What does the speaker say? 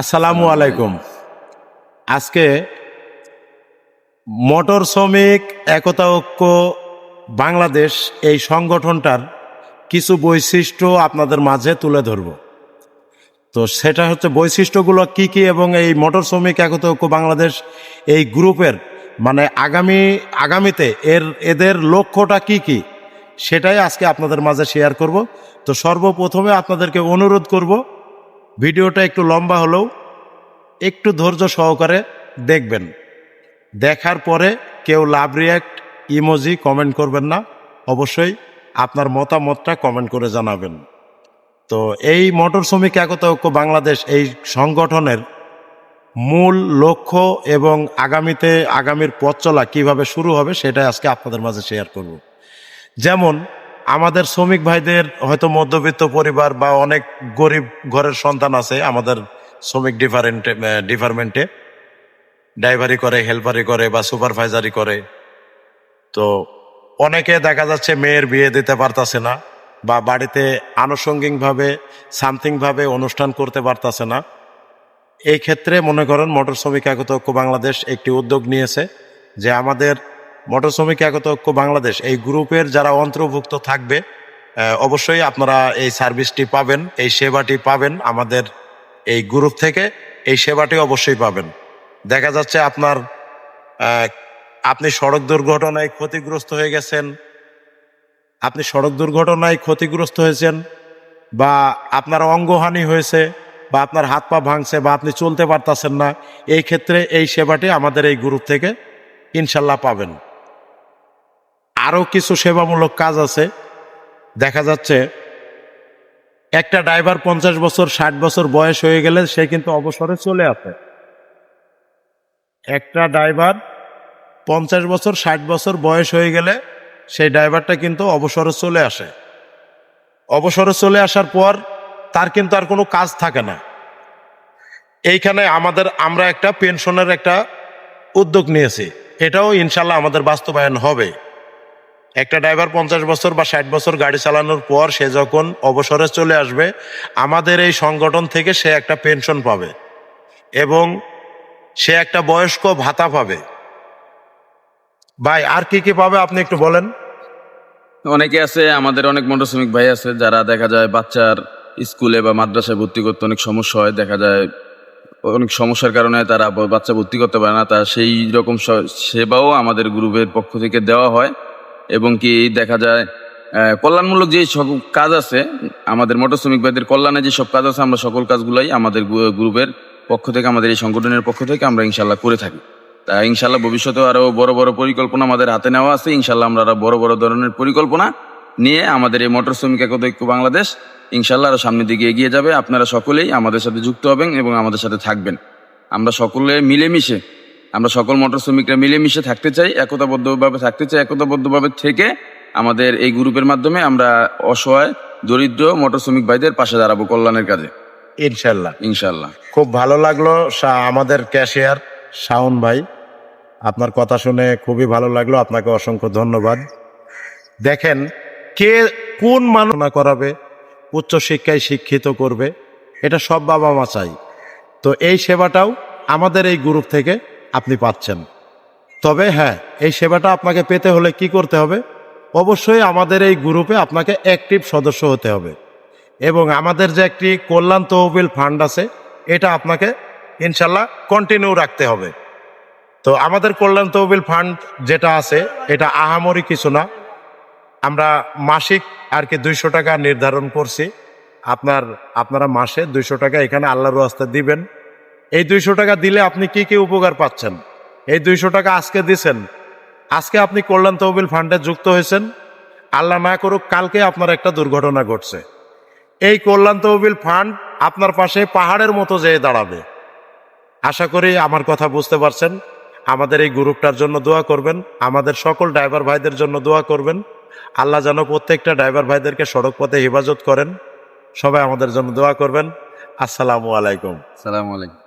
আসসালামু আলাইকুম। আজকে মোটর শ্রমিক, একতা ঐক্য, বাংলাদেশ এই সংগঠনটার কিছু বৈশিষ্ট্য আপনাদের মাঝে তুলে ধরব। তো সেটা হচ্ছে বৈশিষ্ট্যগুলো কি কি এবং এই মোটর শ্রমিক, একতা ঐক্য, বাংলাদেশ এই গ্রুপের মানে আগামী, আগামীতে এর, এদের লক্ষ্যটা কি কি সেটাই আজকে আপনাদের মাঝে শেয়ার করব। তো সর্বপ্রথমে আপনাদেরকে অনুরোধ করব ভিডিওটা একটু লম্বা হলেও একটু ধৈর্য সহকারে দেখবেন। দেখার পরে কেউ লাভ রিয়াক্ট, ইমোজি কমেন্ট করবেন না। অবশ্যই আপনার মতামতটা কমেন্ট করে জানাবেন। তো এই মোটর শ্রমিক একতা ঐক্য বাংলাদেশ এই সংগঠনের মূল লক্ষ্য এবং আগামীতে আগামীর পথ চলা কীভাবে শুরু হবে সেটাই আজকে আপনাদের মাঝে শেয়ার করব। যেমন আমাদের শ্রমিক ভাইদের হয়তো মধ্যবিত্ত পরিবার বা অনেক গরিব ঘরের সন্তান আছে আমাদের শ্রমিক ডিপারেন্টে ডিপার্টমেন্টে। ড্রাইভারি করে হেল্পারি করে বা সুপারভাইজারি করে। তো অনেকে দেখা যাচ্ছে মেয়ের বিয়ে দিতে পারতাছে না বা বাড়িতে আনুষঙ্গিকভাবে, সামথিংভাবে অনুষ্ঠান করতে পারতাছে না। এই ক্ষেত্রে মনে করেন মোটর শ্রমিক একতা বাংলাদেশ একটি উদ্যোগ নিয়েছে যে আমাদের মোটর শ্রমিক একতা ঐক্য বাংলাদেশ, এই গ্রুপের যারা অন্তর্ভুক্ত থাকবে অবশ্যই আপনারা এই সার্ভিসটি পাবেন, এই সেবাটি পাবেন আমাদের এই গ্রুপ থেকে, এই সেবাটি অবশ্যই পাবেন। দেখা যাচ্ছে আপনার আপনি সড়ক দুর্ঘটনায় ক্ষতিগ্রস্ত হয়ে গেছেন, আপনি সড়ক দুর্ঘটনায় ক্ষতিগ্রস্ত হয়েছেন, বা আপনার অঙ্গহানি হয়েছে, বা আপনার হাত পা ভাঙছে, বা আপনি চলতে পারতাছেন না, এই ক্ষেত্রে এই সেবাটি আমাদের এই গ্রুপ থেকে ইনশাল্লাহ পাবেন। আরও কিছু সেবামূলক কাজ আছে। দেখা যাচ্ছে, একটা ড্রাইভার পঞ্চাশ বছর, ষাট বছর বয়স হয়ে গেলে সে কিন্তু অবসরে চলে আসে। একটা ড্রাইভার পঞ্চাশ বছর, ষাট বছর বয়স হয়ে গেলে সেই ড্রাইভারটা কিন্তু অবসরে চলে আসে। অবসরে চলে আসার পর তার কিন্তু আর কোনো কাজ থাকে না। এইখানে আমাদের, আমরা একটা পেনশনের একটা উদ্যোগ নিয়েছি। এটাও ইনশাল্লাহ আমাদের বাস্তবায়ন হবে। একটা ড্রাইভার পঞ্চাশ বছর বা ষাট বছর গাড়ি চালানোর পর সে যখন অবসরে চলে আসবে, আমাদের এই সংগঠন থেকে সে একটা পেনশন পাবে এবং সে একটা বয়স্ক ভাতা পাবে। ভাই, আর কি কি পাবে আপনি একটু বলেন? অনেকে আছে, আমাদের অনেক মোটর শ্রমিক ভাই আছে, যারা দেখা যায় বাচ্চার স্কুলে বা মাদ্রাসায় ভর্তি করতে অনেক সমস্যা হয়। দেখা যায় অনেক সমস্যার কারণে তারা বাচ্চা ভর্তি করতে পারে না। তা সেই রকম সেবাও আমাদের গ্রুপের পক্ষ থেকে দেওয়া হয়। এবং কি দেখা যায় কল্যাণমূলক যে সব কাজ আছে, আমাদের মোটর শ্রমিক ভাইদের কল্যাণে যে সব কাজ আছে, আমরা সকল কাজগুলাই আমাদের গ্রুপের পক্ষ থেকে, আমাদের এই সংগঠনের পক্ষ থেকে আমরা ইনশাল্লাহ করে থাকি। তা ইনশাল্লাহ ভবিষ্যতে আরও বড় বড় পরিকল্পনা আমাদের হাতে নেওয়া আছে। ইনশাল্লাহ আমরা আরও বড় বড় ধরনের পরিকল্পনা নিয়ে আমাদের এই মোটর শ্রমিক একতা ঐক্য বাংলাদেশ ইনশাল্লাহ আরও সামনের দিকে এগিয়ে যাবে। আপনারা সকলেই আমাদের সাথে যুক্ত হবেন এবং আমাদের সাথে থাকবেন। আমরা সকলে মিলেমিশে আমরা সকল মোটর শ্রমিকরা মিলেমিশে থাকতে চাই একতাবদ্ধভাবে থাকতে চাই একতাবদ্ধভাবে থেকে আমাদের এই গ্রুপের মাধ্যমে আমরা অসহায় দরিদ্র মোটর শ্রমিক ভাইদের পাশে দাঁড়াবো কল্যাণের কাজে। ইনশাল্লাহ। ইনশাল্লাহ। খুব ভালো লাগল আমাদের ক্যাশিয়ার শাওন ভাই। আপনার কথা শুনে খুবই ভালো লাগল আপনাকে অসংখ্য ধন্যবাদ। দেখেন কে কোন মাননা করাবে উচ্চশিক্ষায় শিক্ষিত করবে এটা সব বাবা মা চাই। তো এই সেবাটাও আমাদের এই গ্রুপ থেকে আপনি পাচ্ছেন। তবে হ্যাঁ এই সেবাটা আপনাকে পেতে হলে কি করতে হবে? অবশ্যই আমাদের এই গ্রুপে আপনাকে অ্যাক্টিভ সদস্য হতে হবে। এবং আমাদের যে একটি কল্যাণ তহবিল ফান্ড আছে, এটা আপনাকে ইনশাল্লাহ কন্টিনিউ রাখতে হবে। তো আমাদের কল্যাণ তহবিল ফান্ড যেটা আছে, এটা আহামরি কিছু না। আমরা মাসিক আর কি দুইশো টাকা নির্ধারণ করছি। আপনার, আপনারা মাসে দুইশো টাকা এখানে আল্লাহর রাস্তা দিবেন। এই দুইশো টাকা দিলে আপনি কি কি উপকার পাচ্ছেন? এই দুইশো টাকা আজকে দিছেন। আজকে আপনি কল্যাণ তহবিল ফান্ডে যুক্ত হয়েছেন। আল্লাহ না করুক, কালকে আপনার একটা দুর্ঘটনা ঘটছে। এই কল্যাণ তহবিল ফান্ড আপনার পাশে পাহাড়ের মতো যেয়ে দাঁড়াবে। আশা করি আমার কথা বুঝতে পারছেন। আমাদের এই গ্রুপটার জন্য দোয়া করবেন। আমাদের সকল ড্রাইভার ভাইদের জন্য দোয়া করবেন। আল্লাহ যেন প্রত্যেকটা ড্রাইভার ভাইদেরকে সড়ক পথে হেফাজত করেন। সবাই আমাদের জন্য দোয়া করবেন। আসসালামু আলাইকুম। সালাম আলাইকুম।